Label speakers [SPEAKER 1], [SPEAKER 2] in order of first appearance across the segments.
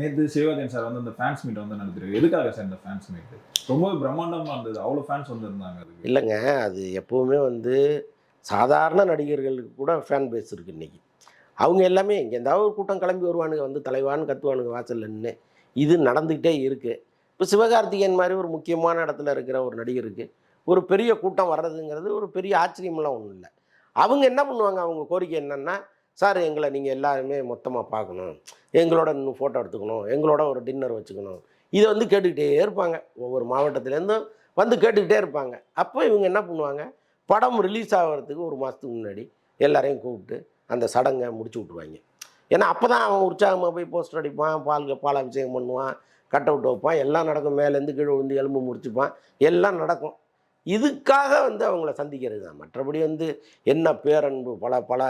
[SPEAKER 1] நேற்று சிவகார்த்தியன் சார் வந்து அந்த ஃபேன்ஸ் மீட் வந்து நடத்திருக்கு எதுக்காக சார் இந்த ஃபேன்ஸ் மீட் ரொம்ப பிரம்மாண்டமாக இருந்தது. அவ்வளோ ஃபேன்ஸ் வந்திருந்தாங்க அது
[SPEAKER 2] இல்லைங்க அது எப்போவுமே வந்து சாதாரண நடிகர்களுக்கு கூட ஃபேன் பேஸ் இருக்குது இன்றைக்கி அவங்க எல்லாமே இங்கே ஏதாவது ஒரு கூட்டம் கிளம்பி வருவானுங்க வந்து தலைவான்னு கத்துவானுங்க வாசல்ல நின்று இது நடந்துக்கிட்டே இருக்குது இப்போ சிவகார்த்திகேயன் மாதிரி ஒரு முக்கியமான இடத்துல இருக்கிற ஒரு நடிகருக்கு ஒரு பெரிய கூட்டம் வர்றதுங்கிறது ஒரு பெரிய ஆச்சரியமெல்லாம் ஒன்றும் இல்லை. அவங்க என்ன பண்ணுவாங்க? அவங்க கோரிக்கை என்னென்னா சார் எங்களை நீங்கள் எல்லாருமே மொத்தமாக பார்க்கணும். எங்களோட இன்னும் ஃபோட்டோ எடுத்துக்கணும். எங்களோட ஒரு டின்னர் வச்சுக்கணும். இதை வந்து கேட்டுக்கிட்டே இருப்பாங்க. ஒவ்வொரு மாவட்டத்துலேருந்தும் வந்து கேட்டுக்கிட்டே இருப்பாங்க. அப்போ இவங்க என்ன பண்ணுவாங்க? படம் ரிலீஸ் ஆகிறதுக்கு ஒரு மாதத்துக்கு முன்னாடி எல்லாரையும் கூப்பிட்டு அந்த சடங்கை முடிச்சு விட்ருவாங்க ஏன்னா அப்போ தான் அவன் உற்சாகமாக போய் போஸ்டர் அடிப்பான் பால் பால் அபிஷேகம் பண்ணுவான் கட் அவுட் வைப்பான் எல்லாம் நடக்கும். மேலேருந்து கீழே விழுந்து எலும்பு முடிச்சுப்பான் எல்லாம் நடக்கும். இதுக்காக வந்து அவங்கள சந்திக்கிறது தான் மற்றபடி வந்து என்ன பேரன்பு பல பல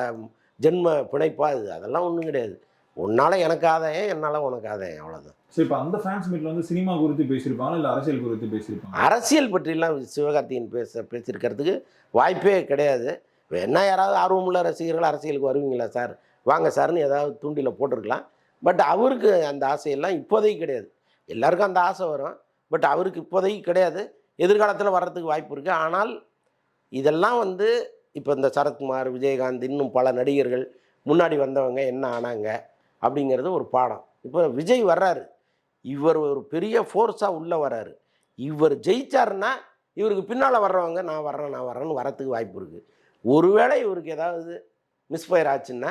[SPEAKER 2] ஜென்ம பிணைப்பா இது. அதெல்லாம் ஒன்றும் கிடையாது. உன்னால் எனக்கு ஆதாயம் என்னால் உனக்கு ஆதாயம். அவ்வளோதான்
[SPEAKER 1] சரி இப்போ அந்த ஃபேன்ஸ் மீட்ல வந்து சினிமா குறித்து பேசியிருப்பாங்க இல்ல அரசியல் குறித்து பேசியிருப்பாங்க
[SPEAKER 2] அரசியல் பற்றிலாம் சிவகார்த்திகேயன் பேச பேசியிருக்கிறதுக்கு வாய்ப்பே கிடையாது. வேணா யாராவது ஆர்வமுள்ள ரசிகர்கள் அரசியலுக்கு வருவீங்களா சார்? வாங்க சார்னு ஏதாவது தூண்டில போட்டிருக்கலாம். பட் அவருக்கு அந்த ஆசையெல்லாம் இப்போதைக்கு கிடையாது. எல்லாருக்கும் அந்த ஆசை வரும். பட் அவருக்கு இப்போதைக்கு கிடையாது. எதிர்காலத்தில் வர்றதுக்கு வாய்ப்பு இருக்குது ஆனால் இதெல்லாம் வந்து இப்போ இந்த சரத்குமார் விஜயகாந்த் இன்னும் பல நடிகர்கள் முன்னாடி வந்தவங்க என்ன ஆனாங்க அப்படிங்கிறது ஒரு பாடம். இப்போ விஜய் வர்றாரு. இவர் ஒரு பெரிய ஃபோர்ஸாக உள்ளே வர்றாரு. இவர் ஜெயிச்சாருன்னா இவருக்கு பின்னால் வர்றவங்க நான் வர்றேன் நான் வர்றேன்னு வரத்துக்கு வாய்ப்பு இருக்குது ஒருவேளை இவருக்கு ஏதாவது மிஸ்ஃபயர் ஆச்சுன்னா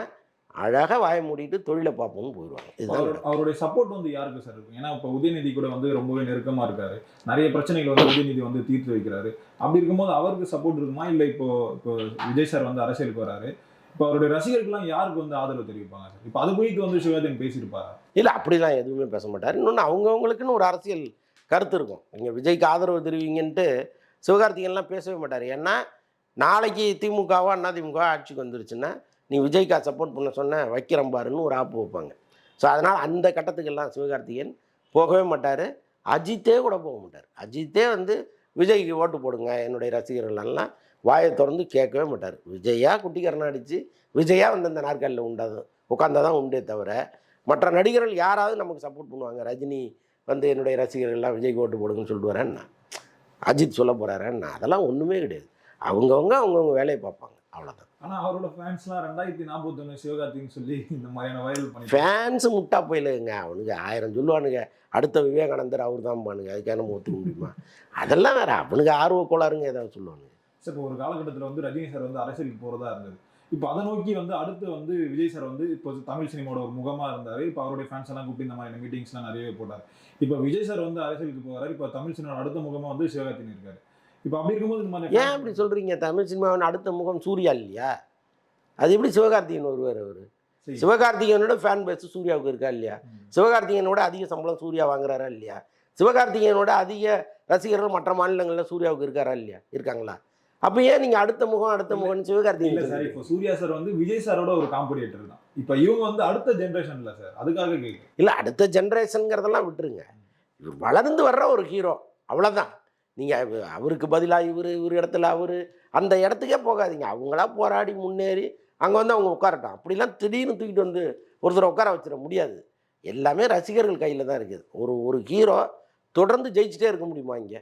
[SPEAKER 2] அழகாக வாய மூடிட்டு தொழிலை பார்ப்போம்னு போயிடுவாங்க. இதுதான்
[SPEAKER 1] அவரோட- அவருடைய சப்போர்ட் வந்து யாருக்கு சார் இருக்கும்? ஏன்னா இப்போ உதயநிதி கூட வந்து ரொம்பவே நெருக்கமா இருக்காரு. நிறைய பிரச்சனைகள் வந்து உதயநிதி வந்து தீர்த்து வைக்கிறாரு. அப்படி இருக்கும்போது அவருக்கு சப்போர்ட் இருக்குமா? இல்ல இப்போ இப்போ விஜய் சார் வந்து அரசியலுக்கு வராரு? இப்போ அவருடைய ரசிகர்கள்லாம் யாருக்கு வந்து ஆதரவு தெரிவிப்பாங்க சார் இப்போ அது குறித்து வந்து சிவகார்த்தியன் பேசியிருப்பாரா?
[SPEAKER 2] இல்லை அப்படிலாம் எதுவுமே பேச மாட்டார். இன்னொன்று அவங்கவுங்களுக்குன்னு ஒரு அரசியல் கருத்து இருக்கும். நீங்கள் விஜய்க்கு ஆதரவு தெரிவிங்கன்ட்டு சிவகார்த்திகேயன்லாம் பேசவே மாட்டார். ஏன்னா நாளைக்கு திமுகவோ அண்ணா திமுக ஆட்சிக்கு வந்துருச்சுன்னா நீ விஜய்க்கா சப்போர்ட் பண்ண சொன்ன வைக்கிறேன் பாருன்னு ஒரு ஆப்பு வைப்பாங்க. ஸோ அதனால் அந்த கட்டத்துக்கெல்லாம் சிவகார்த்திகேயன் போகவே மாட்டார். அஜித்தே கூட போக மாட்டார். அஜித்தே வந்து விஜய்க்கு ஓட்டு போடுங்க என்னுடைய ரசிகர்களெல்லாம் வாயை திறந்து கேட்கவே மாட்டார். விஜயா குட்டிக்கரணம் அடித்து விஜயா வந்து அந்த நாற்காலியில் உண்டாது உட்காந்தா தான் உண்டே தவிர மற்ற நடிகர்கள் யாராவது நமக்கு சப்போர்ட் பண்ணுவாங்க. ரஜினி வந்து என்னுடைய ரசிகர்கள்லாம் விஜய்க்கு ஓட்டு போடுங்கன்னு சொல்லிட்டு வரேன்னா அஜித் சொல்ல போகிறாரேன்னா அதெல்லாம் ஒன்றுமே கிடையாது. அவங்கவுங்க அவங்கவுங்க வேலையை பார்ப்பாங்க. அவ்வளோதான்
[SPEAKER 1] ஆனா அவரோட ஃபேன்ஸ்லாம் ரெண்டாயிரத்தி நாற்பத்தொன்னு சிவகார்த்தின்னு சொல்லி இந்த மாதிரியான வைரல் பண்ணி
[SPEAKER 2] ஃபேன்ஸு முட்டா போயிலுங்க. அவனுக்கு ஆயிரம் சொல்லுவானுங்க. அடுத்த விவேகானந்தர் அவர் தான் பானுங்க. அதுக்காக நம்ம ஒத்துக்க முடியுமா? அதெல்லாம் வேற. அவனுக்கு ஆர்வ கோளாறுங்க ஏதாவது சொல்லுவானுங்க.
[SPEAKER 1] சார் இப்போ ஒரு காலகட்டத்தில் வந்து ரஜினி சார் வந்து அரசியலுக்கு போறதா இருந்தது. இப்போ அதை நோக்கி வந்து அடுத்து வந்து விஜய் சார் வந்து இப்போ தமிழ் சினிமாவோட ஒரு முகமா இருந்தாரு. இப்போ அவருடைய ஃபேன்ஸ் எல்லாம் கூப்பிட்டு இந்த மாதிரி மீட்டிங்ஸ்லாம் நிறையவே போட்டார். இப்போ விஜய் சார் வந்து அரசியலுக்கு போகிறாரு இப்போ தமிழ் சினிமாவோட அடுத்த முகமா வந்து சிவகார்த்தின் இருக்காரு. இப்போ அப்படி இருக்கும்போது
[SPEAKER 2] ஏன் அப்படி சொல்கிறீங்க தமிழ் சினிமாவின் அடுத்த முகம் சூர்யா இல்லையா? அது எப்படி சிவகார்த்திகேயன் வருவார் அவர். சிவகார்த்திகேயனோட ஃபேன் பேஸ் சூர்யாவுக்கு இருக்கா இல்லையா. சிவகார்த்திகேயனோட அதிக சம்பளம் சூர்யா வாங்குறாரா இல்லையா? சிவகார்த்திகேயனோட அதிக ரசிகர்கள் மற்ற மாநிலங்களில் சூர்யாவுக்கு இருக்காரா இல்லையா? இருக்காங்களா? அப்போ ஏன் நீங்கள் அடுத்த முகம் அடுத்த முகம்னு
[SPEAKER 1] இல்ல
[SPEAKER 2] சிவகார்த்திகேயன்
[SPEAKER 1] சார் இப்போ சூர்யா சார் வந்து விஜய் சாரோட ஒரு காம்படிட்டர் தான். இப்போ இவங்க வந்து அடுத்த ஜென்ரேஷன் இல்ல சார். அதுக்காக
[SPEAKER 2] இல்லை அடுத்த ஜென்ரேஷனுங்கிறதெல்லாம் விட்டுருங்க. வளர்ந்து வர்ற ஒரு ஹீரோ அவ்வளோதான் நீங்கள் அவருக்கு பதிலாக இவர் இவர் இடத்துல அவர் அந்த இடத்துக்கே போகாதீங்க. அவங்களா போராடி முன்னேறி அங்கே வந்து அவங்க உட்காரட்டும். அப்படிலாம் திடீர்னு தூக்கிட்டு வந்து ஒருத்தரை உட்கார வச்சிட முடியாது. எல்லாமே ரசிகர்கள் கையில் தான் இருக்குது. ஒரு ஒரு ஹீரோ தொடர்ந்து ஜெயிச்சிட்டே இருக்க முடியுமா இங்கே?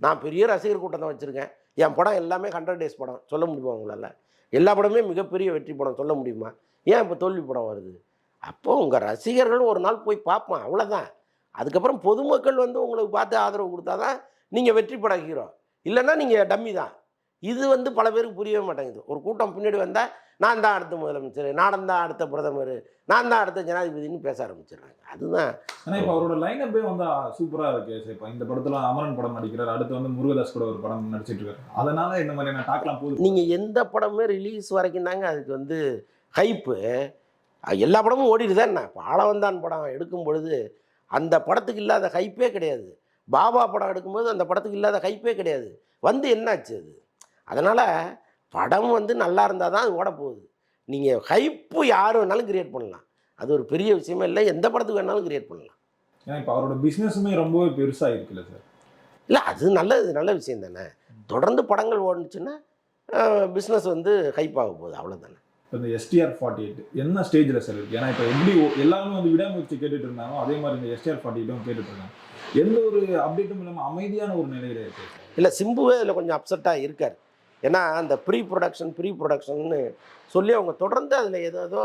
[SPEAKER 2] நான் பெரிய ரசிகர் கூட்டம் தான் வச்சுருக்கேன். என் படம் எல்லாமே ஹண்ட்ரட் டேஸ் படம். சொல்ல முடியுமா உங்களால்? எல்லா படமே மிகப்பெரிய வெற்றி படம். சொல்ல முடியுமா? ஏன் இப்போ தோல்வி படம் வருது? அப்போ உங்கள் ரசிகர்கள் ஒரு நாள் போய் பார்ப்பான் அவ்வளோதான் அதுக்கப்புறம் பொதுமக்கள் வந்து உங்களுக்கு பார்த்து ஆதரவு கொடுத்தாதான் நீங்கள் வெற்றி பட ஹீரோ. இல்லைன்னா நீங்கள் டம்மி தான். இது வந்து பல பேருக்கு புரியவே மாட்டேங்குது. ஒரு கூட்டம் பின்னாடி வந்தால் நான் தான் அடுத்த முதலமைச்சர் நான் தான் அடுத்த பிரதமர் நான் தான் அடுத்த ஜனாதிபதினு பேச ஆரம்பிச்சிடுறாங்க. அதுதான்.
[SPEAKER 1] இப்போ அவரோட லைன் அப்பே வந்து சூப்பரா இருக்கு. இப்போ இந்த படத்துல அமரன் படம் நடிக்கிறார் அடுத்து வந்து முருகதாஸ் கூட ஒரு படம் நடிச்சிட்டு இருக்காரு. அதனால இந்த மாதிரியான டாக்லாம் போகுது.
[SPEAKER 2] நீங்கள் எந்த படமே ரிலீஸ் வரைக்கும் தாங்க அதுக்கு வந்து ஹைப்பு எல்லா படமும் ஓடிட்டு தான் என்ன இப்போ ஆளவந்தான் படம் எடுக்கும் பொழுது அந்த படத்துக்கு இல்லாத ஹைப்பே கிடையாது. பாபா படம் எடுக்கும்போது அந்த படத்துக்கு இல்லாத ஹைப்பே கிடையாது. வந்து என்னாச்சு அது? அதனால் படம் வந்து நல்லா இருந்தால் தான் அது ஓட போகுது நீங்கள் ஹைப்பு யார் வேணாலும் கிரியேட் பண்ணலாம். அது ஒரு பெரிய விஷயமே இல்லை. எந்த படத்துக்கு வேணாலும் கிரியேட் பண்ணலாம்.
[SPEAKER 1] ஏன்னா இப்போ அவரோட பிசினஸுமே ரொம்பவே பெருசா இருக்குல்ல சார்
[SPEAKER 2] இல்லை அது நல்லது நல்ல விஷயம் தானே. தொடர்ந்து படங்கள் ஓடுச்சுன்னா பிஸ்னஸ் வந்து ஹைப் ஆக போகுது. அவ்வளோதானே
[SPEAKER 1] இப்போ இந்த எஸ்டிஆர் ஃபார்ட்டி எயிட் என்ன ஸ்டேஜில் சார் இருக்கு? ஏன்னா இப்போ எப்படி எல்லாருமே வந்து விடாமுயற்சி கேட்டுட்டு இருந்தாங்க அதே மாதிரி இந்த எஸ்டிஆர் ஃபார்ட்டி எயிட்டும் கேட்டுட்டு இருக்காங்க. எந்த ஒரு அப்டேட்டும் இல்லாமல் அமைதியான ஒரு நிலையில இருக்கு.
[SPEAKER 2] இல்லை சிம்புவே இதில் கொஞ்சம் அப்செட்டாக இருக்கார். ஏன்னா அந்த ப்ரீ ப்ரொடக்ஷன் ப்ரீ ப்ரொடக்ஷன்னு சொல்லி அவங்க தொடர்ந்து அதில் ஏதோ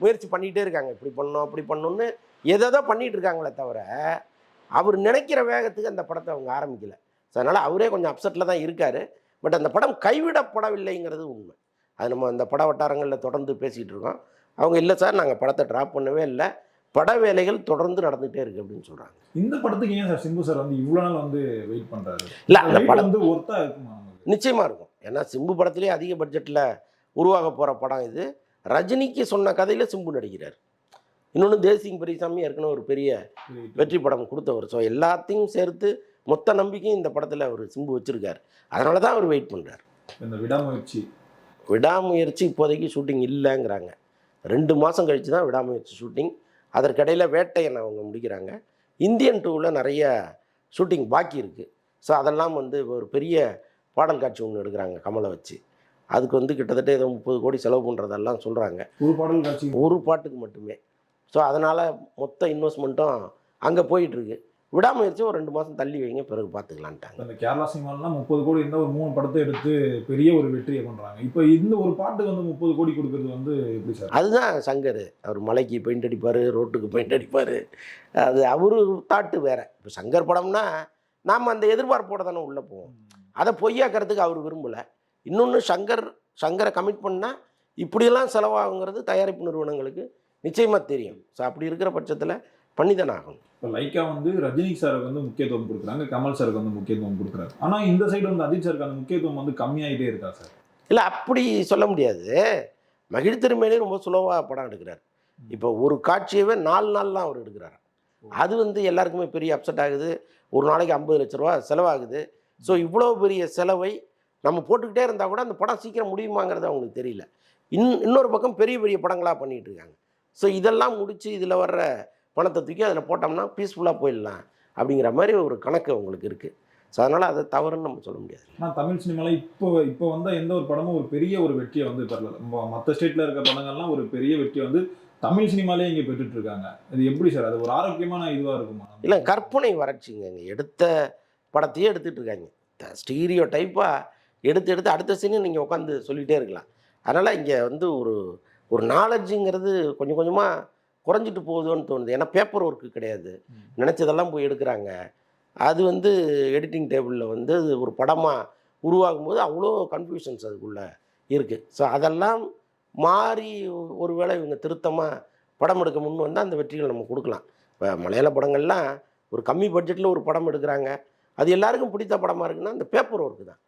[SPEAKER 2] முயற்சி பண்ணிகிட்டே இருக்காங்க. இப்படி பண்ணணும் அப்படி பண்ணணும்னு ஏதோ பண்ணிகிட்டு இருக்காங்களே தவிர அவர் நினைக்கிற வேகத்துக்கு அந்த படத்தை அவங்க ஆரம்பிக்கல. ஸோ அதனால் அவரே கொஞ்சம் அப்செட்டில் தான் இருக்கார். பட் அந்த படம் கைவிடப்படவில்லைங்கிறது உண்மை. அது நம்ம அந்த பட வட்டாரங்களில் தொடர்ந்து பேசிகிட்டு இருக்கோம். அவங்க இல்லை சார் நாங்கள் படத்தை ட்ராப் பண்ணவே இல்லை. பட வேலைகள் தொடர்ந்து நடந்துகிட்டே இருக்குது அப்படின்னு சொல்கிறாங்க
[SPEAKER 1] இந்த படத்துக்கு ஏன் சார் சிம்பு சார் வந்து இவ்வளோ நாள் வந்து வெயிட் பண்றாரு?
[SPEAKER 2] இல்லை அந்த படம்
[SPEAKER 1] வந்து ஒர்த்தா இருக்குமா
[SPEAKER 2] நிச்சயமாக இருக்கும். ஏன்னா சிம்பு படத்துலேயே அதிக பட்ஜெட்டில் உருவாக போகிற படம் இது. ரஜினிக்கு சொன்ன கதையில் சிம்பு நடிக்கிறார். இன்னொன்று தேசிங் பெரியசாமி ஏற்கனவே ஒரு பெரிய வெற்றி படம் கொடுத்தவர். ஸோ எல்லாத்தையும் சேர்த்து மொத்த நம்பிக்கையும் இந்த படத்தில் அவர் சிம்பு வச்சுருக்கார். அதனால தான் அவர் வெயிட் பண்ணுறார்
[SPEAKER 1] இந்த விடாமுயற்சி.
[SPEAKER 2] விடாமுயற்சி இப்போதைக்கு ஷூட்டிங் இல்லைங்கிறாங்க. ரெண்டு மாதம் கழித்து தான் விடாமுயற்சி ஷூட்டிங் அதற்கிடையில் வேட்டையனை அவங்க முடிக்கிறாங்க. இந்தியன் டூவில் நிறைய ஷூட்டிங் பாக்கி இருக்குது ஸோ அதெல்லாம் வந்து ஒரு பெரிய பாடல் காட்சி ஒன்று எடுக்கிறாங்க கமலை வச்சு. அதுக்கு வந்து கிட்டத்தட்ட ஏதோ முப்பது கோடி செலவு பண்ணுறதெல்லாம் சொல்கிறாங்க
[SPEAKER 1] ஒரு பாடல் காட்சி.
[SPEAKER 2] ஒரு பாட்டுக்கு மட்டுமே. ஸோ அதனால் மொத்த இன்வெஸ்ட்மெண்ட்டும் அங்கே போயிட்டுருக்கு விடாமுயற்சி ஒரு ரெண்டு மாதம் தள்ளி வைங்க பிறகு பார்த்துக்கலான்ட்டாங்க
[SPEAKER 1] இந்த கேரளா சினிமாலாம் முப்பது கோடி இருந்தால் ஒரு மூணு படத்தை எடுத்து பெரிய ஒரு வெற்றியை பண்றாங்க இப்போ இந்த ஒரு பாட்டுக்கு வந்து முப்பது கோடி கொடுக்கறது வந்து எப்படி சார்?
[SPEAKER 2] அதுதான் சங்கர். அவர் மலைக்கு பெயிண்ட் அடிப்பார் ரோட்டுக்கு பெயிண்ட் அடிப்பார். அது அவரு தாட்டு வேற. இப்போ சங்கர் படம்னா நாம் அந்த எதிர்பார்ப்போட தானே உள்ளே போவோம். அதை பொய்யாக்கிறதுக்கு அவர் விரும்பலை. இன்னொன்று சங்கர் சங்கரை கமிட் பண்ணால் இப்படியெல்லாம் செலவாகுங்கிறது தயாரிப்பு நிறுவனங்களுக்கு நிச்சயமாக தெரியும். ஸோ அப்படி இருக்கிற பட்சத்தில் பண்ணி தானே ஆகணும்
[SPEAKER 1] இப்போ லைக்கா வந்து ரஜினி சாருக்கு வந்து முக்கியத்துவம் கொடுக்குறாங்க கமல் சாருக்கு வந்து முக்கியத்துவம் கொடுக்குறாரு. ஆனா இந்த சைடு வந்து அஜித் சாருக்கு அந்த முக்கியத்துவம் வந்து கம்மியாயிட்டே இருக்கா சார்?
[SPEAKER 2] இல்லை அப்படி சொல்ல முடியாது. மகிழ் திருமேனே ரொம்ப சுலவாக படம் எடுக்கிறார். இப்போ ஒரு காட்சியவே நாலு நாள்லாம் அவர் எடுக்கிறார். அது வந்து எல்லாருக்குமே பெரிய அப்செட் ஆகுது. ஒரு நாளைக்கு ஐம்பது லட்ச ரூபா செலவாகுது. ஸோ இவ்வளோ பெரிய செலவை நம்ம போட்டுக்கிட்டே இருந்தால் கூட அந்த படம் சீக்கிரம் முடியுமாங்கிறது அவங்களுக்கு தெரியல. இன் இன்னொரு பக்கம் பெரிய பெரிய படங்களாக பண்ணிகிட்டு இருக்காங்க. ஸோ இதெல்லாம் முடித்து இதில் வர்ற பணத்தை தூக்கி அதில் போட்டோம்னா பீஸ்ஃபுல்லாக போயிடலாம் அப்படிங்கிற மாதிரி ஒரு கணக்கு அவங்களுக்கு இருக்குது ஸோ அதனால் அதை தவறுன்னு நம்ம சொல்ல முடியாது.
[SPEAKER 1] ஆனா தமிழ் சினிமால இப்போ இப்போ வந்த எந்த ஒரு படமும் ஒரு பெரிய ஒரு வெற்றியை வந்து தரல மற்ற ஸ்டேட்ல இருக்க படங்கள்லாம் ஒரு பெரிய வெற்றியை வந்து தமிழ் சினிமாலே இங்க பெற்றுட்டு இருக்காங்க இது எப்படி சார்? அது ஒரு ஆரோக்கியமான இதுவா இருக்குமா?
[SPEAKER 2] இல்லை கற்பனை வறட்சிங்க. இங்க எடுத்த படத்தையே எடுத்துட்டு இருக்காங்க. ஸ்டீரியோ டைப்பாக எடுத்து எடுத்து அடுத்த சீனு நீங்கள் உட்காந்து சொல்லிகிட்டே இருக்கலாம். அதனால் இங்கே வந்து ஒரு ஒரு நாலேஜுங்கிறது கொஞ்சம் கொஞ்சமாக குறைஞ்சிட்டு போகுதோன்னு தோணுது. ஏன்னா பேப்பர் ஒர்க்கு கிடையாது. நினச்சதெல்லாம் போய் எடுக்கிறாங்க. அது வந்து எடிட்டிங் டேபிளில் வந்து ஒரு படமாக உருவாகும் போது அவ்வளோ கன்ஃபியூஷன்ஸ் அதுக்குள்ளே இருக்குது ஸோ அதெல்லாம் மாறி ஒருவேளை இவங்க திருத்தமாக படம் எடுக்க முன் வந்தால் அந்த வெற்றிகள் நம்ம கொடுக்கலாம். இப்போ மலையாள படங்கள்லாம் ஒரு கம்மி பட்ஜெட்டில் ஒரு படம் எடுக்கிறாங்க. அது எல்லாருக்கும் பிடித்த படமாக இருக்குன்னா அந்த பேப்பர் ஒர்க்கு தான்.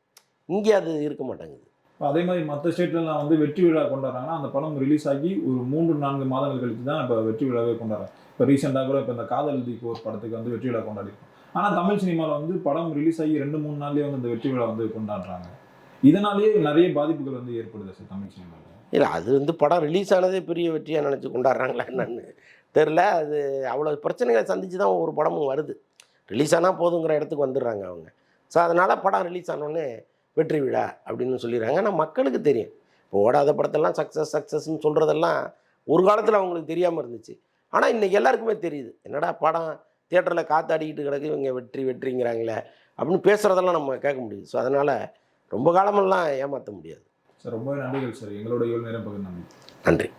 [SPEAKER 2] இங்கே அது இருக்க மாட்டேங்குது.
[SPEAKER 1] அதே மாதிரி மற்ற ஸ்டேட்லாம் வந்து வெற்றி விழா கொண்டாடுறாங்கன்னா அந்த படம் ரிலீஸ் ஆகி ஒரு மூன்று நான்கு மாதங்கள் கழித்து தான் இப்போ வெற்றி விழாவே கொண்டாடுறாங்க. இப்போ ரீசெண்டாக கூட இப்போ இந்த காதல் தீக்கு ஒரு படத்துக்கு வந்து வெற்றி விழா கொண்டாடிருக்கோம். ஆனால் தமிழ் சினிமாவில் வந்து படம் ரிலீஸ் ஆகி ரெண்டு மூணு நாள்லேயே வந்து இந்த வெற்றி விழா வந்து கொண்டாடுறாங்க. இதனாலேயே நிறைய பாதிப்புகள் வந்து ஏற்படுது சார் தமிழ் சினிமாவில்.
[SPEAKER 2] இல்லை அது வந்து படம் ரிலீஸ் ஆனதே பெரிய வெற்றியாக நினச்சி கொண்டாடுறாங்களா என்னன்னு தெரில அது அவ்வளோ பிரச்சனைகளை சந்தித்து தான் ஒவ்வொரு படமும் வருது. ரிலீஸ் ஆனால் போதுங்கிற இடத்துக்கு வந்துடுறாங்க அவங்க. ஸோ அதனால் படம் ரிலீஸ் ஆனோடனே வெற்றி விழா அப்படின்னு சொல்லிடுறாங்க. ஆனால் மக்களுக்கு தெரியும். இப்போ ஓடாத படத்தெல்லாம் சக்ஸஸ் சக்ஸஸ்ன்னு சொல்கிறதெல்லாம் ஒரு காலத்தில் அவங்களுக்கு தெரியாமல் இருந்துச்சு. ஆனால் இன்றைக்கி எல்லாருக்குமே தெரியுது. என்னடா படம் தியேட்டரில் காத்தாடிக்கிட்டு கிடக்கு இவங்க வெற்றி வெற்றிங்கிறாங்களே அப்படின்னு பேசுகிறதெல்லாம் நம்ம கேட்க முடியுது. ஸோ அதனால் ரொம்ப காலமெல்லாம் ஏமாற்ற முடியாது.
[SPEAKER 1] சார் ரொம்பவே நன்றிகள் சார். எங்களோட இவ்வளோ நேரம் பகிர்ந்து நன்றி
[SPEAKER 2] நன்றி.